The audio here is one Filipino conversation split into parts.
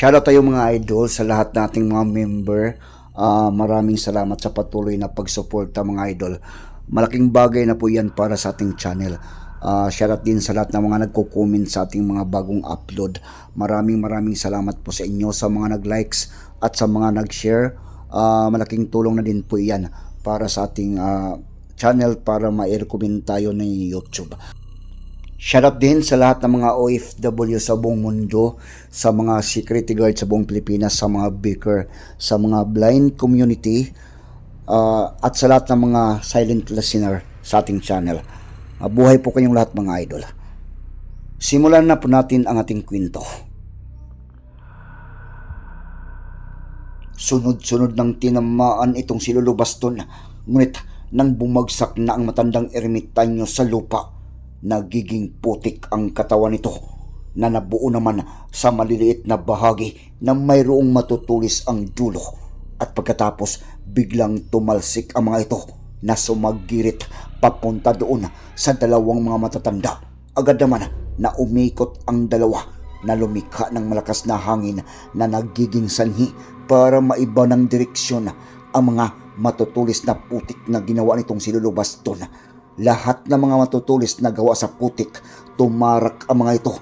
Shoutout tayo mga idol sa lahat nating mga member. Ah, maraming salamat sa patuloy na pagsuporta mga idol. Malaking bagay na po yan para sa ating channel. Ah, shoutout din sa lahat ng mga nagko-comment sa ating mga bagong upload. Maraming maraming salamat po sa inyo sa mga nag-likes at sa mga nag-share. Ah, malaking tulong na din po yan para sa ating ah, channel para ma-recommend tayo ng YouTube. Shoutout din sa lahat ng mga OFW sa buong mundo, sa mga security guard sa buong Pilipinas, sa mga baker, sa mga blind community, ah, at sa lahat ng mga silent listener sa ating channel. Mabuhay po kayong lahat mga idol. Simulan na po natin ang ating kwento. Sunod-sunod ng tinamaan itong si Lolo Baston, ngunit nang bumagsak na ang matandang ermitanyo sa lupa, nagiging putik ang katawan nito na nabuo naman sa maliliit na bahagi na mayroong matutulis ang dulo at pagkatapos biglang tumalsik ang mga ito na sumagirit papunta doon sa dalawang mga matatanda. Agad naman na umikot ang dalawa na lumikha ng malakas na hangin na nagiging sanhi para maiba ng direksyon ang mga matutulis na putik na ginawa nitong si Lolo Baston. Lahat ng mga matutulis na gawa sa putik, tumarak ang mga ito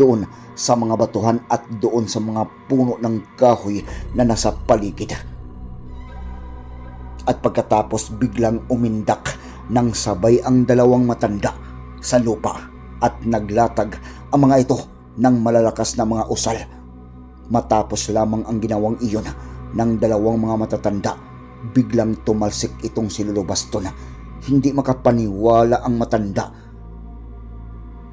doon sa mga batuhan at doon sa mga puno ng kahoy na nasa paligid. At pagkatapos biglang umindak ng sabay ang dalawang matanda sa lupa at naglatag ang mga ito ng malalakas na mga usal. Matapos lamang ang ginawang iyon ng dalawang mga matatanda, biglang tumalsik itong si Lolo Baston. Hindi makapaniwala ang matanda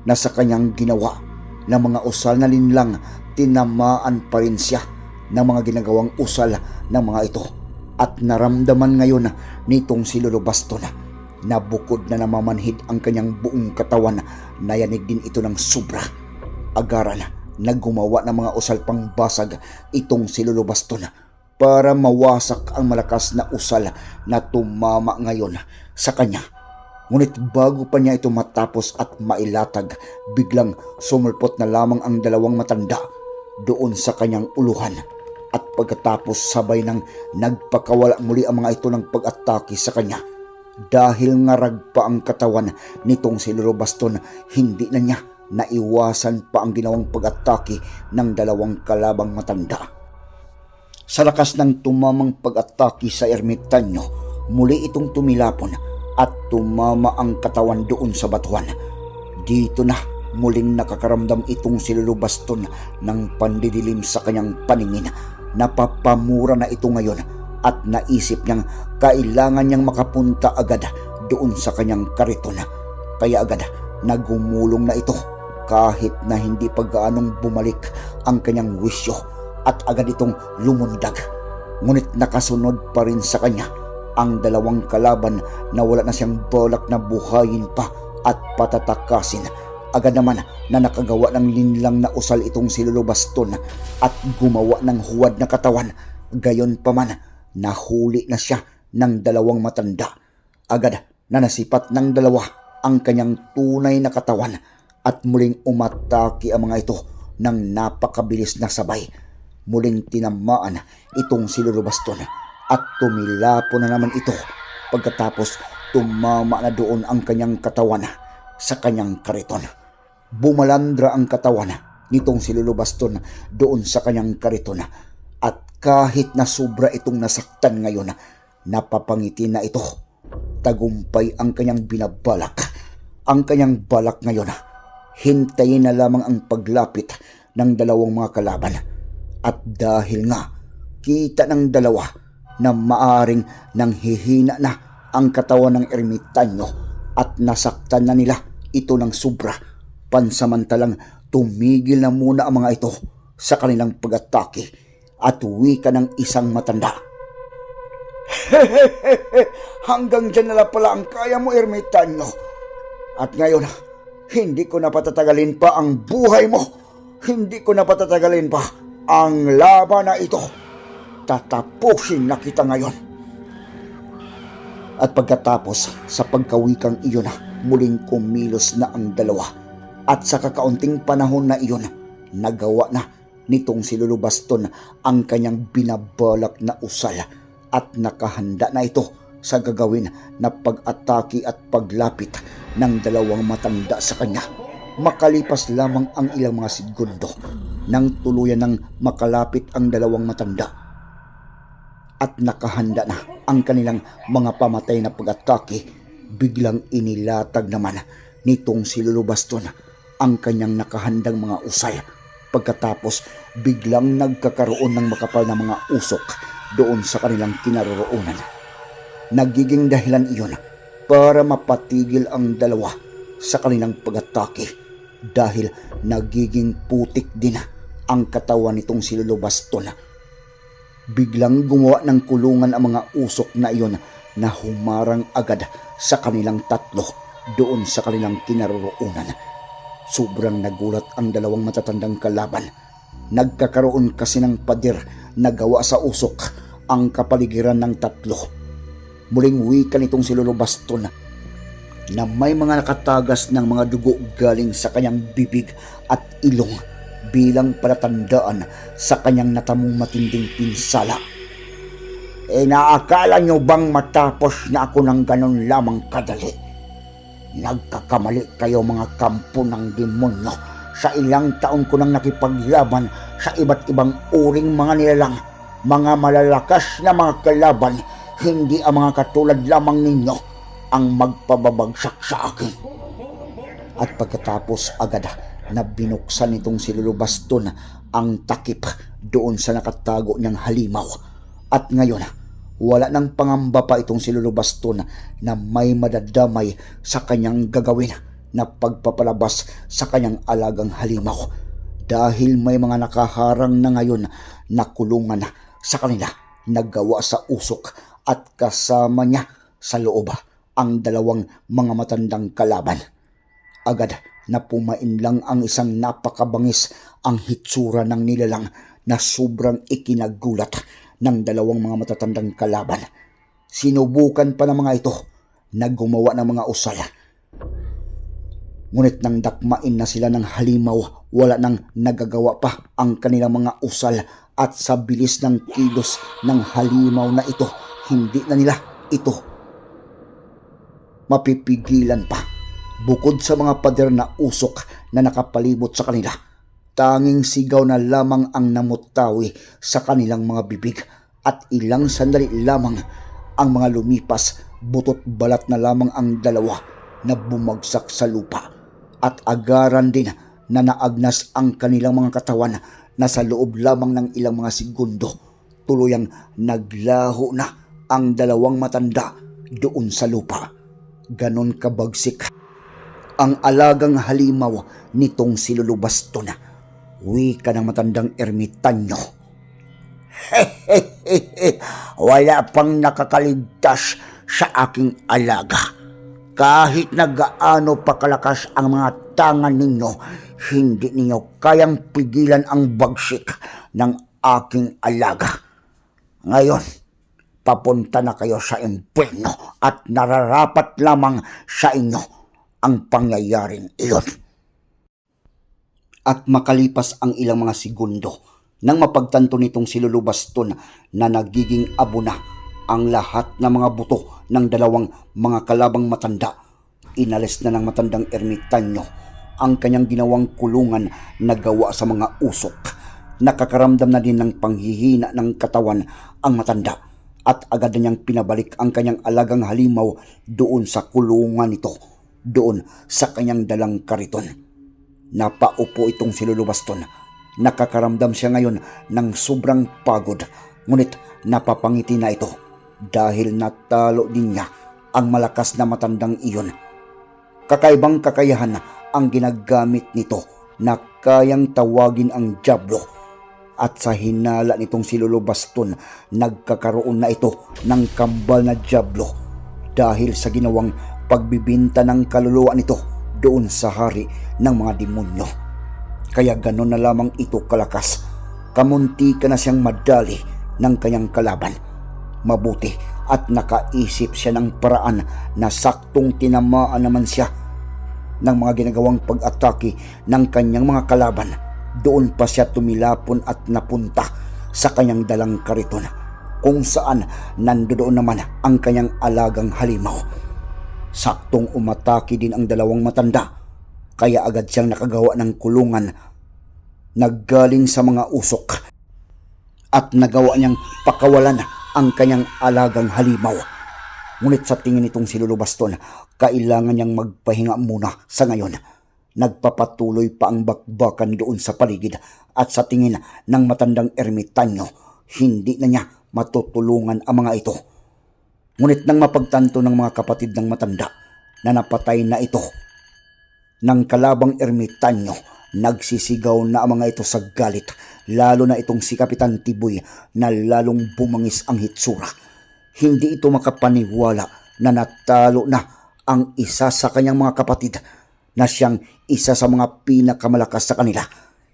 na sa kanyang ginawa ng mga usal na linlang tinamaan pa rin siya ng mga ginagawang usal ng mga ito. At naramdaman ngayon nitong si Lolo Baston na bukod na namamanhid ang kanyang buong katawan nayanig din ito ng sobra. Agaran na gumawa ng mga usal pang basag itong si Lolo Baston para mawasak ang malakas na usal na tumama ngayon sa kanya. Ngunit bago pa niya ito matapos at mailatag, biglang sumulpot na lamang ang dalawang matanda doon sa kanyang uluhan. At pagkatapos sabay nang nagpakawala muli ang mga ito ng pag-atake sa kanya. Dahil ngarag pa ang katawan nitong si Lolo Baston, hindi na niya naiwasan pa ang ginawang pag-atake ng dalawang kalabang matanda. Sa lakas ng tumamang pag-atake sa ermitanyo, muli itong tumilapon at tumama ang katawan doon sa batuhan. Dito na muling nakakaramdam itong si Lolo Baston ng pandidilim sa kanyang paningin. Napapamura na ito ngayon at naisip niyang kailangan niyang makapunta agad doon sa kanyang kariton. Kaya agad nagumulong na ito kahit na hindi pa gaanong bumalik ang kanyang wisyo at agad itong lumundag. Ngunit nakasunod pa rin sa kanya ang dalawang kalaban na wala na siyang balak na buhayin pa at patatakasin. Agad naman na nakagawa ng linlang na usal itong si Lolo Baston at gumawa ng huwad na katawan. Gayon pa man, nahuli na siya ng dalawang matanda. Agad na nasipat ng dalawa ang kanyang tunay na katawan at muling umatake ang mga ito ng napakabilis na sabay muling tinamaan itong si Lolo Baston at tumilapo na naman ito pagkatapos tumama na doon ang kanyang katawan sa kanyang kariton. Bumalandra ang katawan nitong si Lolo Baston doon sa kanyang kariton at kahit na sobra itong nasaktan ngayon, napapangiti na ito. Tagumpay ang kanyang binabalak. Ang kanyang balak ngayon, hintayin na lamang ang paglapit ng dalawang mga kalaban at dahil nga, kita ng dalawa na maaring nang hihina na ang katawan ng ermitanyo at nasaktan na nila ito ng sobra. Pansamantalang tumigil na muna ang mga ito sa kanilang pag-atake at uwi ka ng isang matanda. Hanggang dyan na pala ang kaya mo, ermitanyo. At ngayon, hindi ko na patatagalin pa ang buhay mo. Hindi ko na patatagalin pa ang laban na ito. Tatapusin na kita ngayon. At pagkatapos sa pagkawikang iyon, muling kumilos na ang dalawa. At sa kakaunting panahon na iyon, nagawa na nitong si Lolo Baston ang kanyang binabalak na usal at nakahanda na ito sa gagawin na pag-atake at paglapit ng dalawang matanda sa kanya. Makalipas lamang ang ilang mga segundo nang tuluyan ng makalapit ang dalawang matanda at nakahanda na ang kanilang mga pamatay na pag-atake, biglang inilatag naman nitong si Lolo Baston ang kanyang nakahandang mga usal. Pagkatapos, biglang nagkakaroon ng makapal na mga usok doon sa kanilang kinaroroonan. Nagiging dahilan iyon para mapatigil ang dalawa sa kanilang pag-atake dahil nagiging putik din ang katawan nitong si Lolo Baston biglang gumawa ng kulungan ang mga usok na iyon na humarang agad sa kanilang tatlo doon sa kanilang kinaroroonan. Sobrang nagulat ang dalawang matatandang kalaban. Nagkakaroon kasi ng pader na gawa sa usok ang kapaligiran ng tatlo. Muling wika nitong si Lolo Baston na may mga nakatagas ng mga dugo galing sa kanyang bibig at ilong bilang palatandaan sa kanyang natamong matinding pinsala. E naakala nyo bang matapos na ako ng ganon lamang kadali? Nagkakamali kayo mga kampo ng demonyo sa ilang taon ko nang nakipaglaban sa iba't ibang uring mga nilalang, mga malalakas na mga kalaban, hindi ang mga katulad lamang ninyo ang magpababagsak sa akin. At pagkatapos agad na binuksan nitong si ang takip doon sa nakatago niyang halimaw. At ngayon, wala nang pangamba pa itong si na may madadamay sa kanyang gagawin na pagpapalabas sa kanyang alagang halimaw dahil may mga nakaharang na ngayon na kulungan sa kanila naggawa sa usok at kasama niya sa loob ang dalawang mga matandang kalaban. Agad na pumain lang ang isang napakabangis ang hitsura ng nilalang na sobrang ikinagulat ng dalawang mga matatandang kalaban. Sinubukan pa ng mga ito na gumawa ng mga usala. Ngunit nang dakmain na sila ng halimaw, wala nang nagagawa pa ang kanilang mga usal at sa bilis ng kilos ng halimaw na ito, hindi na nila ito mapipigilan pa. Bukod sa mga pader na usok na nakapalibot sa kanila, tanging sigaw na lamang ang namutawi sa kanilang mga bibig at ilang sandali lamang ang mga lumipas, butot balat na lamang ang dalawa na bumagsak sa lupa. At agaran din na naagnas ang kanilang mga katawan na sa loob lamang ng ilang mga segundo. Tuluyang naglaho na ang dalawang matanda doon sa lupa. Ganon kabagsik ang alagang halimaw nitong si Lolo Baston. Wika ng matandang ermitanyo. Wala pang nakakaligtas sa aking alaga. Kahit na gaano pa kalakas ang mga tangan ninyo, hindi ninyo kayang pigilan ang bagsik ng aking alaga. Ngayon, papunta na kayo sa impyerno at nararapat lamang sa inyo ang pangyayaring iyon. At makalipas ang ilang mga segundo, nang mapagtanto nitong si Lolo Baston na nagiging abo na ang lahat ng mga buto ng dalawang mga kalabang matanda, inalis na ng matandang ermitanyo ang kanyang ginawang kulungan na gawa sa mga usok. Nakakaramdam na din ng panghihina ng katawan ang matanda at agad na niyang pinabalik ang kanyang alagang halimaw doon sa kulungan nito, doon sa kanyang dalang kariton. Napaupo itong si. Nakakaramdam siya ngayon ng sobrang pagod, ngunit napapangiti na ito dahil natalo din niya ang malakas na matandang iyon. Kakaibang kakayahan ang ginagamit nito na kayang tawagin ang Diablo at sa hinala nitong si nagkakaroon na ito ng kambal na Diablo dahil sa ginawang pagbibinta ng kaluluwa nito doon sa hari ng mga demonyo. Kaya ganon na lamang ito kalakas. Kamunti ka na siyang madali ng kanyang kalaban. Mabuti at nakaisip siya ng paraan na saktong tinamaan naman siya ng mga ginagawang pag-atake ng kanyang mga kalaban doon pa siya tumilapon at napunta sa kanyang dalang kariton kung saan nandoon naman ang kanyang alagang halimaw. Saktong umatake din ang dalawang matanda kaya agad siyang nakagawa ng kulungan naggaling sa mga usok at nagawa niyang pakawalan ang kanyang alagang halimaw. Ngunit sa tingin nitong si Lolo Baston, kailangan niyang magpahinga muna sa ngayon. Nagpapatuloy pa ang bakbakan doon sa paligid at sa tingin ng matandang ermitanyo, hindi na niya matutulungan ang mga ito. Ngunit nang mapagtanto ng mga kapatid ng matanda na napatay na ito, ng kalabang ermitanyo, nagsisigaw na ang mga ito sa galit, lalo na itong si Kapitan Tiboy na lalong bumangis ang hitsura. Hindi ito makapaniwala na natalo na ang isa sa kanyang mga kapatid na siyang isa sa mga pinakamalakas sa kanila.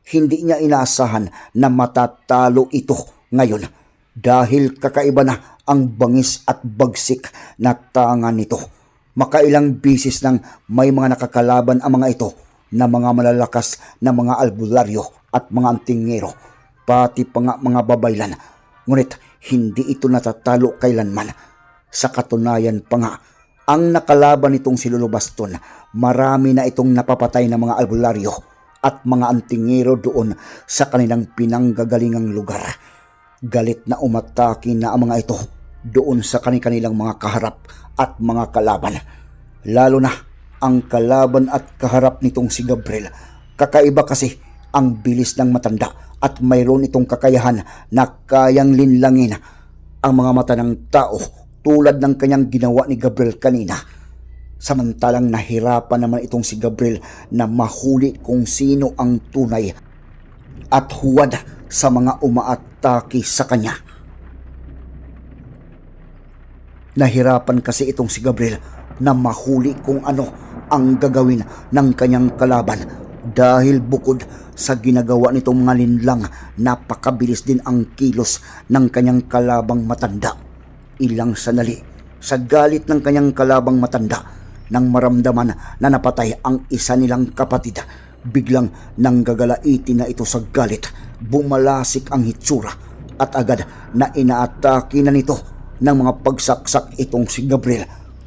Hindi niya inaasahan na matatalo ito ngayon dahil kakaiba na ang bangis at bagsik na tanga nito. Makailang bisis nang may mga nakakalaban ang mga ito na mga malalakas na mga albularyo at mga antingero, pati pa nga mga babaylan. Ngunit hindi ito natatalo kailanman. Sa katunayan pa nga, ang nakalaban nitong si Lolo marami na itong napapatay na mga albularyo at mga antingero doon sa kanilang pinanggagalingang lugar. Galit na umatake na ang mga ito doon sa kanilang mga kaharap at mga kalaban. Lalo na ang kalaban at kaharap nitong si Gabriel. Kakaiba kasi ang bilis ng matanda at mayroon itong kakayahan na kayang linlangin ang mga mata ng tao tulad ng kanyang ginawa ni Gabriel kanina. Samantalang nahirapan naman itong si Gabriel na mahuli kung sino ang tunay at huwad sa mga umaatake sa kanya. Nahirapan kasi itong si Gabriel na mahuli kung ano ang gagawin ng kanyang kalaban dahil bukod sa ginagawa nitong mga linlang, napakabilis din ang kilos ng kanyang kalabang matanda. Ilang sanali, sa galit ng kanyang kalabang matanda, nang maramdaman na napatay ang isa nilang kapatid, biglang nanggagalaiti na ito sa galit, bumalasik ang hitsura at agad na inaatake na nito ng mga pagsaksak itong si Gabriel.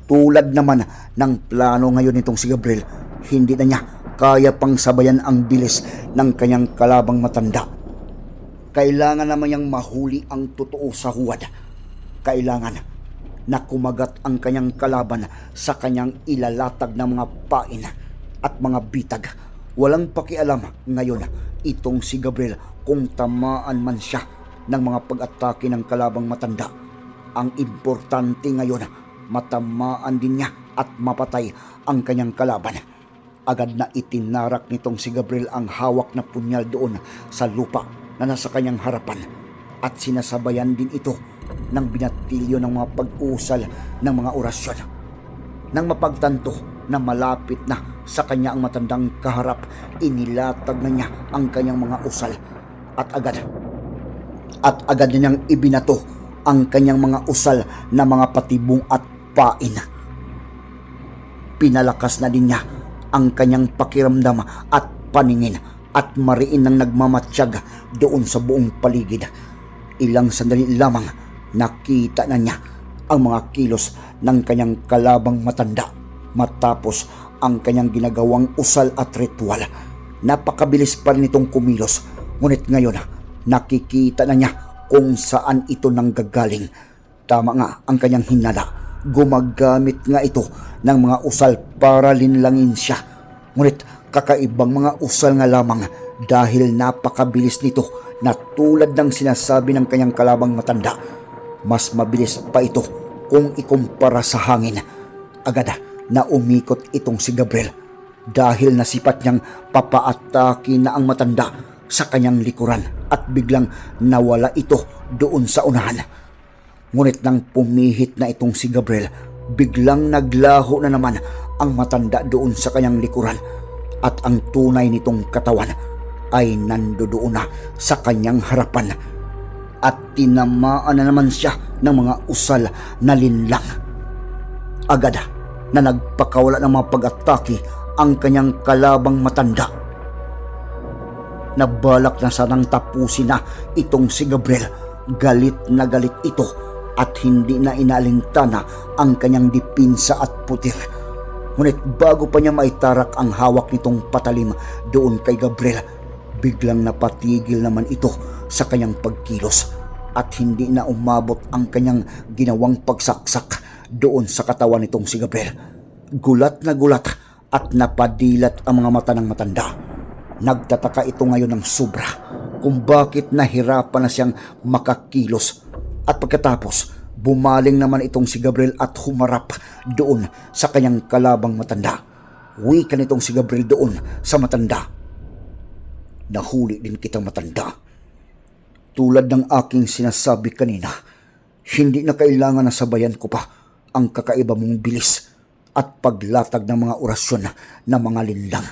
Tulad naman ng plano ngayon nitong si Gabriel, hindi na niya kaya pang sabayan ang bilis ng kanyang kalabang matanda. Kailangan naman niyang mahuli ang totoo sa huwad. Kailangan na kumagat ang kanyang kalaban sa kanyang ilalatag ng mga pain at mga bitag. Walang pakialam ngayon itong si Gabriel kung tamaan man siya ng mga pag-atake ng kalabang matanda. Ang importante ngayon, matamaan din niya at mapatay ang kanyang kalaban. Agad na itinarak nitong si Gabriel ang hawak na punyal doon sa lupa na nasa kanyang harapan at sinasabayan din ito ng binatilyo ng mga pag-usal ng mga orasyon. Nang mapagtanto na malapit na sa kanya ang matandang kaharap, inilatag na niya ang kanyang mga usal at agad at agad niyang ibinato ang kanyang mga usal na mga patibong at pain. Pinalakas na din niya ang kanyang pakiramdam at paningin at mariin ng nagmamatsyag doon sa buong paligid. Ilang sandali lamang nakita na niya ang mga kilos ng kanyang kalabang matanda matapos ang kanyang ginagawang usal at ritual. Napakabilis pa rin itong kumilos ngunit ngayon nakikita na niya kung saan ito nanggagaling. Tama nga ang kanyang hinala gumagamit nga ito ng mga usal para linlangin siya. Ngunit kakaibang mga usal nga lamang dahil napakabilis nito na tulad ng sinasabi ng kanyang kalabang matanda. Mas mabilis pa ito kung ikumpara sa hangin. Agad na umikot itong si Gabriel dahil nasipat niyang papaatake na ang matanda sa kanyang likuran at biglang nawala ito doon sa unahan. Ngunit nang pumihit na itong si Gabriel, biglang naglaho na naman ang matanda doon sa kanyang likuran at ang tunay nitong katawan ay nandoon na sa kanyang harapan at tinamaan na naman siya ng mga usal na linlang. Agad na nagpakawala ng mga pag-atake ang kanyang kalabang matanda. na balak na sanang tapusin na itong si Gabriel. Galit na galit ito at hindi na inalintana ang kanyang dipinsa at putir. Ngunit bago pa niya maitarak ang hawak nitong patalim doon kay Gabriel, biglang napatigil naman ito sa kanyang pagkilos at hindi na umabot ang kanyang ginawang pagsaksak doon sa katawan nitong si Gabriel. Gulat na gulat at napadilat ang mga mata ng matanda. Nagtataka ito ngayon ng sobra kung bakit nahirapan na siyang makakilos at pagkatapos bumaling naman itong si Gabriel at humarap doon sa kanyang kalabang matanda. Wika nitong si Gabriel doon sa matanda. Nahuli din kitang matanda. Tulad ng aking sinasabi kanina, hindi na kailangan na sabayan ko pa ang kakaiba mong bilis at paglatag ng mga orasyon na mga linlang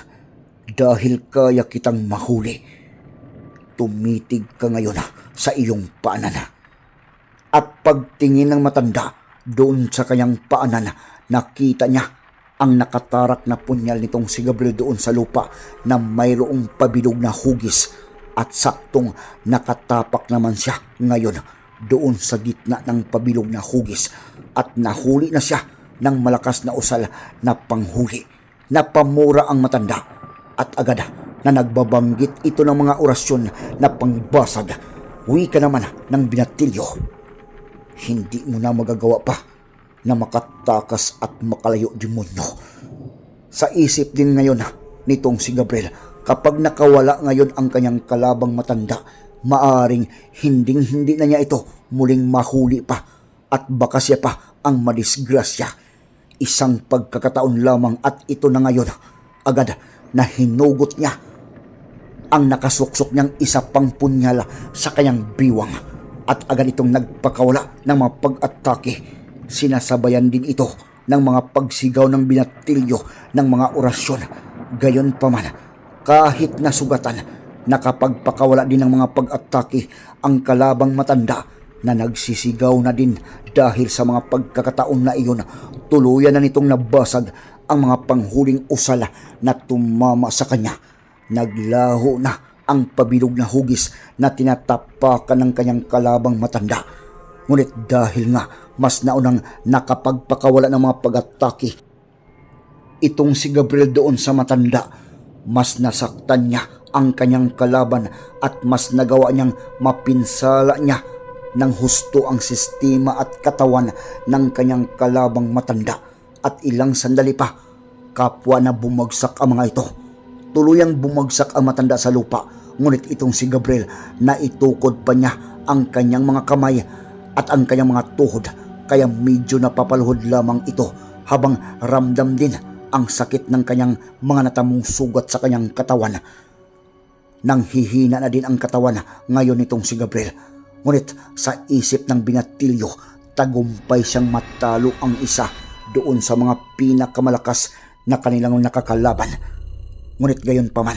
dahil kaya kitang mahuli. Tumitig ka ngayon sa iyong paanan. At pagtingin ng matanda doon sa kanyang paanan, nakita niya ang nakatarak na punyal nitong si Gabriel doon sa lupa na mayroong pabilog na hugis at saktong nakatapak naman siya ngayon doon sa gitna ng pabilog na hugis at nahuli na siya ng malakas na usal na panghuli. Napamura ang matanda at agad na nagbabanggit ito ng mga orasyon na pangbasag. Wika naman ng binatilyo. Hindi mo na magagawa pa na makatakas at makalayo demonyo. Sa isip din ngayon nitong si Gabriel, kapag nakawala ngayon ang kanyang kalabang matanda, maaring hinding-hindi na niya ito muling mahuli pa at baka siya pa ang madisgrasya. Isang pagkakataon lamang at ito na ngayon, agad na hinugot niya ang nakasuksok niyang isa pang punyala sa kanyang biwang at agad itong nagpakawala ng mga pag-atake. Sinasabayan din ito ng mga pagsigaw ng binatilyo ng mga orasyon. Gayon pa man, kahit nasugatan, nakapagpakawala din ng mga pag-atake ang kalabang matanda na nagsisigaw na din dahil sa mga pagkakataon na iyon tuluyan na nitong nabasag ang mga panghuling usala na tumama sa kanya. Naglaho na ang pabilog na hugis na tinatapakan ng kanyang kalabang matanda. Ngunit dahil nga mas naunang nakapagpakawala ng mga pag-atake, itong si Gabriel doon sa matanda, mas nasaktan niya ang kanyang kalaban at mas nagawa niyang mapinsala niya ng husto ang sistema at katawan ng kanyang kalabang matanda at ilang sandali pa kapwa na bumagsak ang mga ito. Tuluyang bumagsak ang matanda sa lupa ngunit itong si Gabriel na itukod pa niya ang kanyang mga kamay at ang kanyang mga tuhod kaya medyo napapaluhod lamang ito habang ramdam din ang sakit ng kanyang mga natamong sugat sa kanyang katawan. Nang hihina na din ang katawan ngayon itong si Gabriel Ngunit sa isip ng binatilyo, tagumpay siyang matalo ang isa doon sa mga pinakamalakas na kanilang nakakalaban. Ngunit gayon pa man,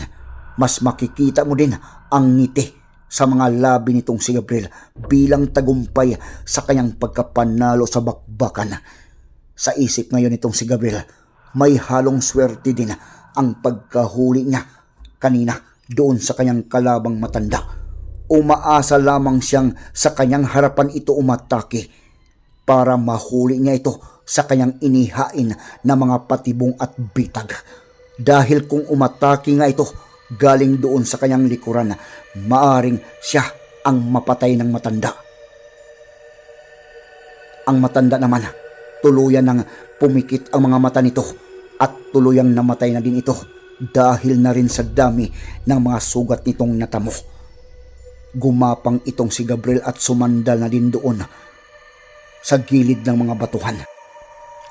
mas makikita mo din ang ngiti sa mga labi nitong si Gabriel bilang tagumpay sa kanyang pagkapanalo sa bakbakan. Sa isip ngayon nitong si Gabriel, may halong swerte din ang pagkahuli niya kanina doon sa kanyang kalabang matanda umaasa lamang siyang sa kanyang harapan ito umatake para mahuli niya ito sa kanyang inihain na mga patibong at bitag. Dahil kung umatake nga ito galing doon sa kanyang likuran, maaring siya ang mapatay ng matanda. Ang matanda naman, tuluyan ng pumikit ang mga mata nito at tuluyang namatay na din ito dahil na rin sa dami ng mga sugat nitong natamo. Gumapang itong si Gabriel at sumandal na din doon sa gilid ng mga batuhan.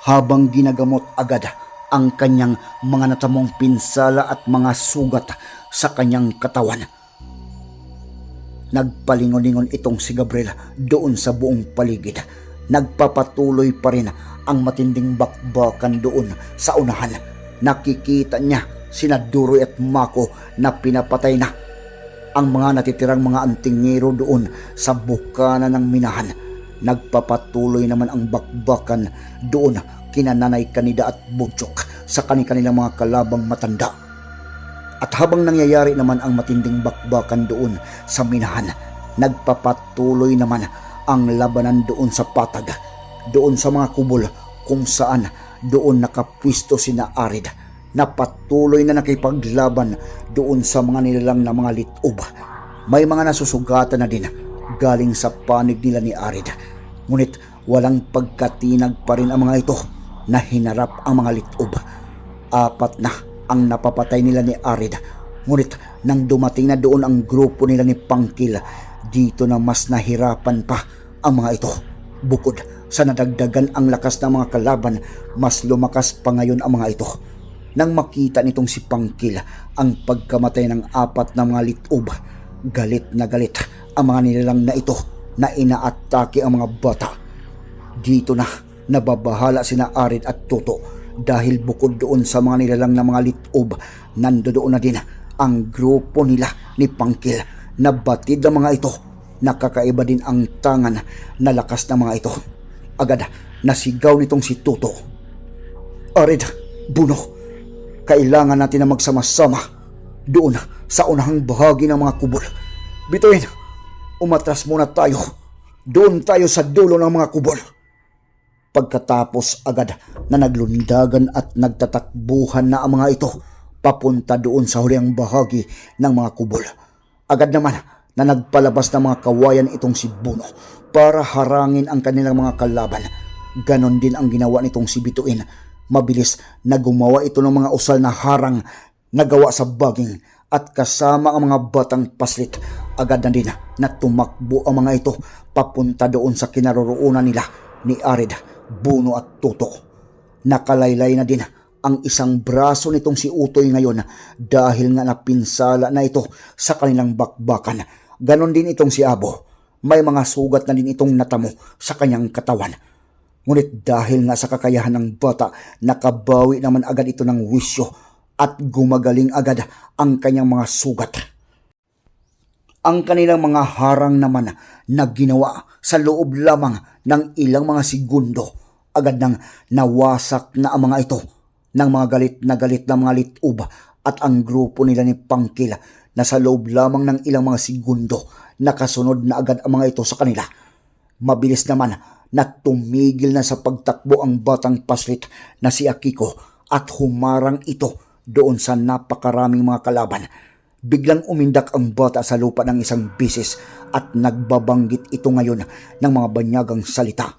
Habang ginagamot agad ang kanyang mga natamong pinsala at mga sugat sa kanyang katawan. Nagpalingon-lingon itong si Gabriel doon sa buong paligid. Nagpapatuloy pa rin ang matinding bakbakan doon sa unahan. Nakikita niya sina Duroy at Mako na pinapatay na ang mga natitirang mga antingero doon sa bukana ng minahan. Nagpapatuloy naman ang bakbakan doon kina Nanay Kanida at Butchok sa kanilang mga kalabang matanda. At habang nangyayari naman ang matinding bakbakan doon sa minahan, nagpapatuloy naman ang labanan doon sa patag, doon sa mga kubol kung saan doon nakapwisto sina Arid na patuloy na nakipaglaban doon sa mga nilalang na mga litob. May mga nasusugatan na din galing sa panig nila ni Arid. Ngunit walang pagkatinag pa rin ang mga ito na hinarap ang mga litob. Apat na ang napapatay nila ni Arid. Ngunit nang dumating na doon ang grupo nila ni Pangkil, dito na mas nahirapan pa ang mga ito. Bukod sa nadagdagan ang lakas ng mga kalaban, mas lumakas pa ngayon ang mga ito. Nang makita nitong si Pangkil ang pagkamatay ng apat na mga litob, galit na galit ang mga nilalang na ito na inaatake ang mga bata. Dito na nababahala sina Arid at Toto dahil bukod doon sa mga nilalang na mga litob, nandoon na din ang grupo nila ni Pangkil na batid ang mga ito. Nakakaiba din ang tangan na lakas ng mga ito. Agad nasigaw nitong si Toto. Arid, Buno, kailangan natin na magsama-sama doon sa unahang bahagi ng mga kubol. Bituin, umatras muna tayo. Doon tayo sa dulo ng mga kubol. Pagkatapos agad na naglundagan at nagtatakbuhan na ang mga ito papunta doon sa huling bahagi ng mga kubol. Agad naman na nagpalabas ng mga kawayan itong si Buno para harangin ang kanilang mga kalaban. Ganon din ang ginawa nitong si Bituin. Mabilis na gumawa ito ng mga usal na harang na gawa sa baging at kasama ang mga batang paslit. Agad na din na tumakbo ang mga ito papunta doon sa kinaroroonan nila ni Arid, Buno at Tuto. Nakalaylay na din ang isang braso nitong si Utoy ngayon dahil nga napinsala na ito sa kanilang bakbakan. Ganon din itong si Abo. May mga sugat na din itong natamo sa kanyang katawan. Ngunit dahil nga sa kakayahan ng bata, nakabawi naman agad ito ng wisyo at gumagaling agad ang kanyang mga sugat. Ang kanilang mga harang naman na ginawa sa loob lamang ng ilang mga segundo, agad nang nawasak na ang mga ito ng mga galit na galit na mga lituba at ang grupo nila ni Pangkil na sa loob lamang ng ilang mga segundo nakasunod na agad ang mga ito sa kanila. Mabilis naman na tumigil na sa pagtakbo ang batang paslit na si Akiko at humarang ito doon sa napakaraming mga kalaban. Biglang umindak ang bata sa lupa ng isang bisis at nagbabanggit ito ngayon ng mga banyagang salita.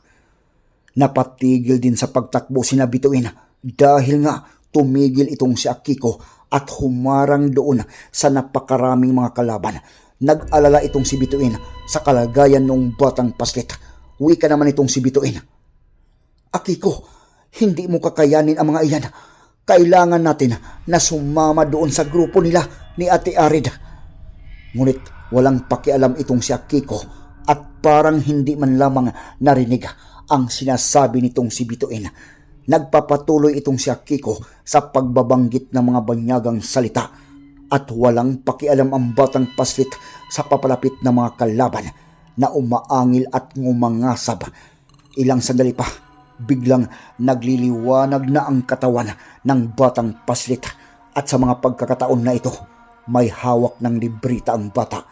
Napatigil din sa pagtakbo si Nabituin dahil nga tumigil itong si Akiko at humarang doon sa napakaraming mga kalaban. Nag-alala itong si Bituin sa kalagayan ng batang paslit. Wika naman itong si Bituin. Akiko, hindi mo kakayanin ang mga iyan. Kailangan natin na sumama doon sa grupo nila ni Ate Arid. Ngunit walang pakialam itong si Akiko at parang hindi man lamang narinig ang sinasabi nitong si Bituin. Nagpapatuloy itong si Akiko sa pagbabanggit ng mga banyagang salita at walang pakialam ang batang paslit sa papalapit na mga kalaban na umaangil at ngumangasab. Ilang sandali pa, biglang nagliliwanag na ang katawan ng batang paslit at sa mga pagkakataon na ito, may hawak ng librita ang bata.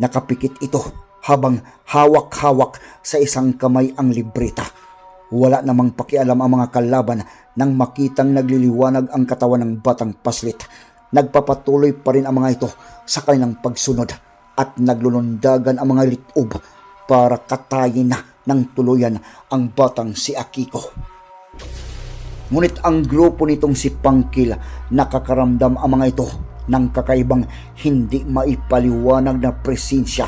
Nakapikit ito habang hawak-hawak sa isang kamay ang librita. Wala namang pakialam ang mga kalaban nang makitang nagliliwanag ang katawan ng batang paslit. Nagpapatuloy pa rin ang mga ito sa kanilang pagsunod at naglulundagan ang mga litob para katayin na ng tuluyan ang batang si Akiko. Ngunit ang grupo nitong si Pangkil nakakaramdam ang mga ito ng kakaibang hindi maipaliwanag na presensya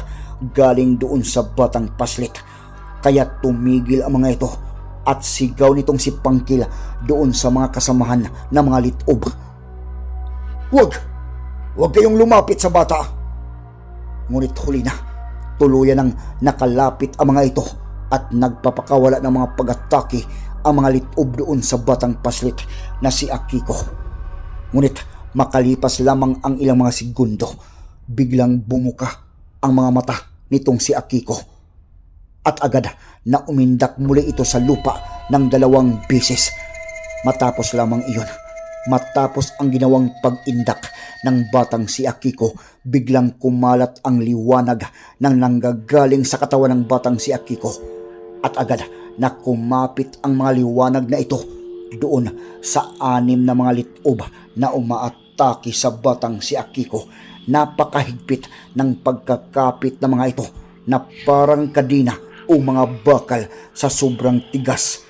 galing doon sa batang paslit. Kaya tumigil ang mga ito at sigaw nitong si Pangkil doon sa mga kasamahan ng mga litob. Huwag! Huwag kayong lumapit sa bata! Ngunit huli na, tuluyan ang nakalapit ang mga ito at nagpapakawala ng mga pag-atake ang mga litob doon sa batang paslit na si Akiko. Ngunit makalipas lamang ang ilang mga segundo, biglang bumuka ang mga mata nitong si Akiko. At agad na umindak muli ito sa lupa ng dalawang bisis. Matapos lamang iyon, Matapos ang ginawang pag-indak ng batang si Akiko, biglang kumalat ang liwanag ng nanggagaling sa katawan ng batang si Akiko. At agad na kumapit ang mga liwanag na ito doon sa anim na mga litob na umaatake sa batang si Akiko. Napakahigpit ng pagkakapit ng mga ito na parang kadina o mga bakal sa sobrang tigas